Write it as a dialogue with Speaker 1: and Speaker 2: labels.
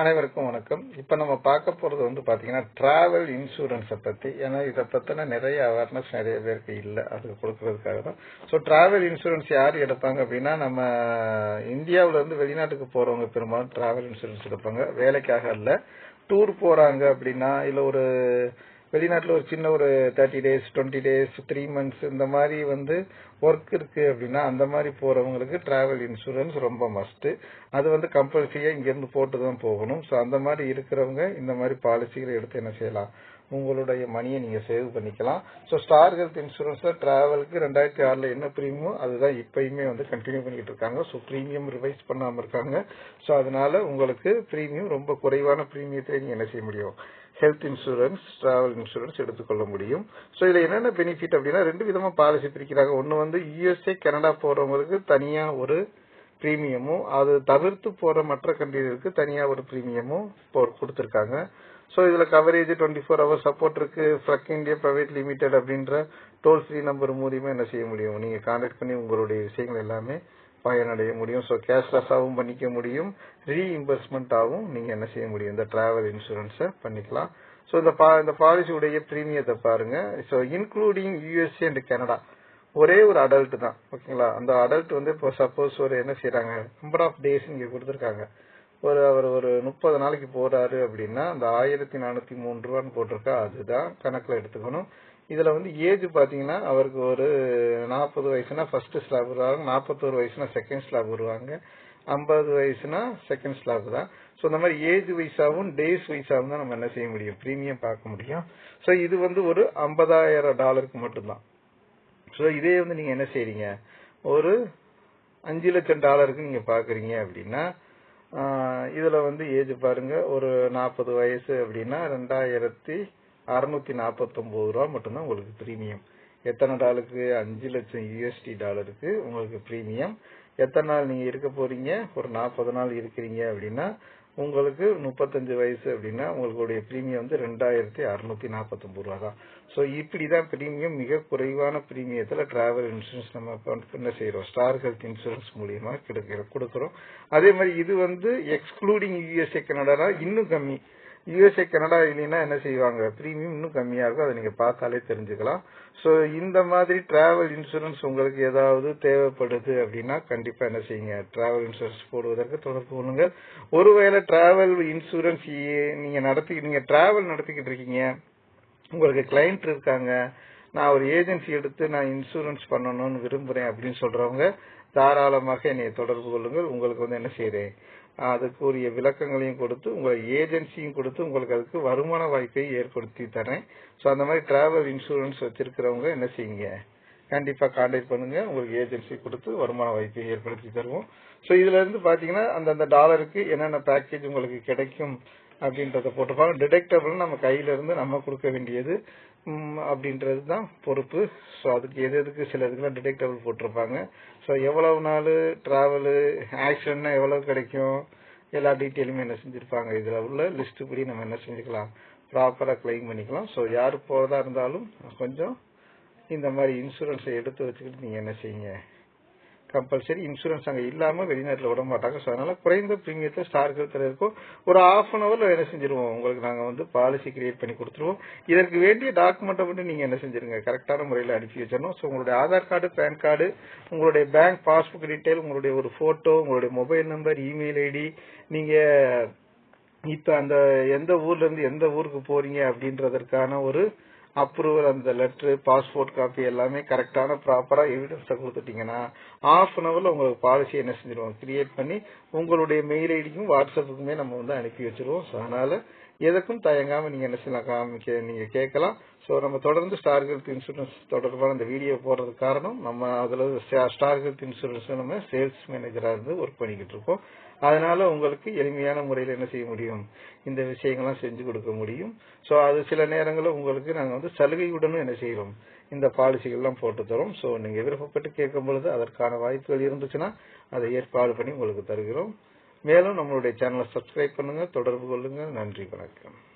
Speaker 1: அனைவருக்கும் வணக்கம். இப்போ நம்ம பார்க்க போகிறது வந்து பார்த்தீங்கன்னா ட்ராவல் இன்சூரன்ஸை பற்றி ஏன்னா இதை பற்றின நிறைய அவேர்னஸ் நிறைய பேருக்கு இல்லை. அதுக்கு கொடுக்கறதுக்காக தான். ஸோ ட்ராவல் இன்சூரன்ஸ் யார் எடுப்பாங்க அப்படின்னா நம்ம இந்தியாவிலேருந்து வெளிநாட்டுக்கு போகிறவங்க பெரும்பாலும் ட்ராவல் இன்சூரன்ஸ் எடுப்பாங்க. வேலைக்காக இல்லை டூர் போகிறாங்க அப்படின்னா இல்லை ஒரு வெளிநாட்டில் ஒரு சின்ன ஒரு thirty days twenty days three months இந்த மாதிரி வந்து ஒர்க் இருக்கு அப்படின்னா அந்த மாதிரி போறவங்களுக்கு டிராவல் இன்சூரன்ஸ் ரொம்ப மஸ்ட் அது வந்து கம்பல்சரியா இங்கேருந்து போட்டு தான் போகணும். ஸோ அந்த மாதிரி இருக்கிறவங்க இந்த மாதிரி பாலிசிகளை எடுத்து என்ன செய்யலாம்? உங்களுடைய மணியை நீங்க சேவ் பண்ணிக்கலாம். ஸோ ஸ்டார் ஹெல்த் இன்சூரன்ஸ்ல டிராவலுக்கு ரெண்டாயிரத்தி ஆறுல என்ன ப்ரீமியமோ அதுதான் இப்பயுமே வந்து கண்டினியூ பண்ணிட்டு இருக்காங்க. ஸோ ப்ரீமியம் ரிவைஸ் பண்ணாம இருக்காங்க. ஸோ அதனால உங்களுக்கு ப்ரீமியம் ரொம்ப குறைவான ப்ரீமியத்தை நீங்க என்ன செய்ய முடியும்? ஹெல்த் இன்சூரன்ஸ் டிராவல் இன்சூரன்ஸ் எடுத்துக்கொள்ள முடியும். ஸோ இதில் என்னென்ன பெனிஃபிட் அப்படின்னா ரெண்டு விதமாக பாலிசி பிரிக்கிறாங்க. ஒன்று வந்து யூஎஸ்ஏ கனடா போகிறவங்களுக்கு தனியாக ஒரு ப்ரீமியமும் அது தவிர்த்து போகிற மற்ற கண்ட்ரிகளுக்கு தனியாக ஒரு ப்ரீமியமும் போ கொடுத்துருக்காங்க. ஸோ இதில் coverage twenty four hours support இருக்கு. ஃப்ளக் இந்தியா ப்ரைவேட் லிமிடெட் அப்படின்ற டோல் ஃப்ரீ நம்பர் மூலியமாக என்ன செய்ய முடியும்? நீங்கள் கான்டாக்ட் பண்ணி உங்களுடைய விஷயங்கள் எல்லாமே பயனடைய முடியும். ஸோ கேஷ்லெஸ்ஸாகவும் பண்ணிக்க முடியும். ரீஇம்பர்ஸ்மெண்ட்டாகவும் நீங்கள் என்ன செய்ய முடியும்? இந்த ட்ராவல் இன்சூரன்ஸை பண்ணிக்கலாம். ஸோ இந்த பா இந்த பாலிசியுடைய ப்ரீமியத்தை பாருங்கள் so including USA and Canada ஒரே ஒரு அடல்ட் தான். ஓகேங்களா அந்த அடல்ட் வந்து இப்போ சப்போஸ் ஒரு என்ன செய்யறாங்க நம்பர் ஆஃப் டேஸ் இங்கே கொடுத்துருக்காங்க. ஒரு அவர் ஒரு முப்பது நாளைக்கு போறாரு அப்படின்னா அந்த ஆயிரத்தி நானூத்தி மூணு ரூபான்னு போட்டிருக்கா. அதுதான் கணக்குல எடுத்துக்கணும். இதுல வந்து ஏஜ் பாத்தீங்கன்னா அவருக்கு ஒரு நாற்பது வயசுனா ஃபர்ஸ்ட் ஸ்லாப் வருவாங்க நாற்பத்தோரு வயசுனா செகண்ட் ஸ்லாப் வருவாங்க ஐம்பது வயசுனா செகண்ட் ஸ்லாப் தான். ஸோ இந்த மாதிரி ஏஜ் வைஸாவும் டேஸ் வைஸாகவும் தான் நம்ம என்ன செய்ய முடியும்? ப்ரீமியம் பார்க்க முடியும். ஸோ இது வந்து ஒரு ஐம்பதாயிரம் டாலருக்கு மட்டும்தான். ஸோ இதே வந்து நீங்க என்ன செய்றீங்க? ஒரு அஞ்சு லட்சம் டாலருக்கு நீங்க பாக்குறீங்க அப்படின்னா இதுல வந்து ஏஜ் பாருங்க ஒரு நாற்பது வயசு அப்படின்னா ரெண்டாயிரத்தி அறுநூத்தி நாற்பத்தி ஒன்பது ரூபா மட்டும்தான் உங்களுக்கு ப்ரீமியம் எத்தனை டாலருக்கு அஞ்சு லட்சம் யூஎஸ்டி டாலருக்கு உங்களுக்கு ப்ரீமியம் எத்தனை நாள் நீங்க இருக்க போறீங்க? ஒரு நாற்பது நாள் இருக்கிறீங்க அப்படின்னா உங்களுக்கு முப்பத்தஞ்சு வயசு அப்படின்னா உங்களுடைய ப்ரீமியம் வந்து ரெண்டாயிரத்தி அறுநூத்தி நாற்பத்தி ஒன்பது ரூபா தான். ஸோ இப்படிதான் ப்ரீமியம் மிக குறைவான ப்ரீமியத்தில் டிராவல் இன்சூரன்ஸ் நம்ம என்ன செய்யறோம் ஸ்டார் ஹெல்த் இன்சூரன்ஸ் மூலியமா கிடைக்கிற கொடுக்குறோம். அதே மாதிரி இது வந்து எக்ஸ்க்ளூடிங் யூஎஸ்ஏ கனடா இன்னும் கம்மி. யூஎஸ்ஏ கனடா இல்லைன்னா என்ன செய்வாங்க? ப்ரீமியம் இன்னும் கம்மியாக இருக்கும். அதை நீங்கள் பார்த்தாலே தெரிஞ்சுக்கலாம். ஸோ இந்த மாதிரி டிராவல் இன்சூரன்ஸ் உங்களுக்கு ஏதாவது தேவைப்படுது அப்படின்னா கண்டிப்பாக என்ன செய்யுங்க? டிராவல் இன்சூரன்ஸ் போடுவதற்கு தொடர்பு கொள்ளுங்கள். ஒருவேளை டிராவல் இன்சூரன்ஸ் நீங்கள் நடத்தி நீங்கள் டிராவல் நடத்திக்கிட்டு இருக்கீங்க. உங்களுக்கு கிளைண்ட் இருக்காங்க. நான் ஒரு ஏஜென்சி எடுத்து நான் இன்சூரன்ஸ் பண்ணணும்னு விரும்புகிறேன் அப்படின்னு சொல்கிறவங்க தாராளமாக என்னை தொடர்பு கொள்ளுங்கள். உங்களுக்கு வந்து என்ன செய்கிறேன் அதுக்குரிய விளக்கங்களையும் கொடுத்து உங்களை ஏஜென்சியும் கொடுத்து உங்களுக்கு அதுக்கு வருமான வாய்ப்பை ஏற்படுத்தி தரேன். ஸோ அந்த மாதிரி டிராவல் இன்சூரன்ஸ் வச்சிருக்கிறவங்க என்ன செய்யுங்க? கண்டிப்பாக கான்டாக்ட் பண்ணுங்க. உங்களுக்கு ஏஜென்சி கொடுத்து வருமான வாய்ப்பை ஏற்படுத்தி தருவோம். ஸோ இதுல இருந்து பாத்தீங்கன்னா அந்தந்த டாலருக்கு என்னென்ன பேக்கேஜ் உங்களுக்கு கிடைக்கும் அப்படின்றத போட்டிருப்பாங்க டிடெக்டபிள் நம்ம கையில இருந்து நம்ம கொடுக்க வேண்டியது. அப்படின்றது தான் பொறுப்பு. ஸோ அதுக்கு எது எதுக்கு சில இதுக்கெல்லாம் டிடெக்டபிள் போட்டிருப்பாங்க. ஸோ எவ்வளவு நாள் டிராவலு ஆக்சிடென்ட்னா எவ்வளவு கிடைக்கும்? எல்லா டீட்டெயிலுமே என்ன செஞ்சிருப்பாங்க? இதில் உள்ள லிஸ்ட் படி நம்ம என்ன செஞ்சுக்கலாம்? ப்ராப்பராக கிளைம் பண்ணிக்கலாம். ஸோ யார் போகிறதா இருந்தாலும் கொஞ்சம் இந்த மாதிரி இன்சூரன்ஸை எடுத்து வச்சுக்கிட்டு நீங்கள் என்ன செய்யுங்க? கம்பல்சரி இன்சூரன்ஸ் அங்கே இல்லாமல் வெளிநாட்டில் விட மாட்டாங்க. ஸோ அதனால் குறைந்த ப்ரீமியத்தை ஸ்டார் ஹெல்த்தில் இருக்கும் ஒரு ஆஃப் அன் அவரில் என்ன செஞ்சிருவோம். உங்களுக்கு நாங்கள் வந்து பாலிசி கிரியேட் பண்ணி கொடுத்துருவோம். இதற்கு வேண்டிய டாக்குமெண்ட்டை மட்டும் நீங்கள் என்ன செஞ்சிருங்க? கரெக்டான முறையில் அனுப்பி வச்சிடணும். ஸோ உங்களுடைய ஆதார் கார்டு பேன் கார்டு உங்களுடைய பேங்க் பாஸ்புக் டீட்டெயில் உங்களுடைய ஒரு ஃபோட்டோ உங்களுடைய மொபைல் நம்பர் இமெயில் ஐடி நீங்கள் இப்போ அந்த எந்த ஊர்லேருந்து எந்த ஊருக்கு போகிறீங்க அப்படின்றதற்கான ஒரு அப்ரூவல் அந்த லெட்டர் பாஸ்போர்ட் காப்பி எல்லாமே கரெக்டான ப்ராப்பரா எவிடன்ஸை கொடுத்துட்டீங்கன்னா ஆஃப் அன் அவர்ல உங்களுக்கு பாலிசி என்ன செஞ்சிருவோம்? கிரியேட் பண்ணி உங்களுடைய மெயில் ஐடிக்கும் வாட்ஸ்அப்புக்குமே நம்ம வந்து அனுப்பி வச்சிருவோம். ஸோ அதனால எதுக்கும் தயங்காம நீங்க என்ன செய்யலாம்? காமிக்க நீங்க கேட்கலாம். ஸோ நம்ம தொடர்ந்து ஸ்டார் ஹெல்த் இன்சூரன்ஸ் தொடர்பான இந்த வீடியோ போடுறதுக்கு காரணம் நம்ம அதுல ஸ்டார் ஹெல்த் இன்சூரன்ஸ் நம்ம சேல்ஸ் மேனேஜரா இருந்து ஒர்க் பண்ணிக்கிட்டு இருக்கோம். அதனால உங்களுக்கு எளிமையான முறையில் என்ன செய்ய முடியும்? இந்த விஷயங்கள்லாம் செஞ்சு கொடுக்க முடியும். ஸோ அது சில நேரங்களில் உங்களுக்கு நாங்கள் வந்து சலுகையுடனும் என்ன செய்வோம் இந்த பாலிசிகள்லாம் போட்டு தரோம். ஸோ நீங்கள் விருப்பப்பட்டு கேட்கும் பொழுது அதற்கான வாய்ப்புகள் இருந்துச்சுன்னா அதை ஏற்பாடு பண்ணி உங்களுக்கு தருகிறோம். மேலும் நம்மளுடைய சேனலை சப்ஸ்கிரைப் பண்ணுங்க தொடர்பு கொள்ளுங்க. நன்றி வணக்கம்.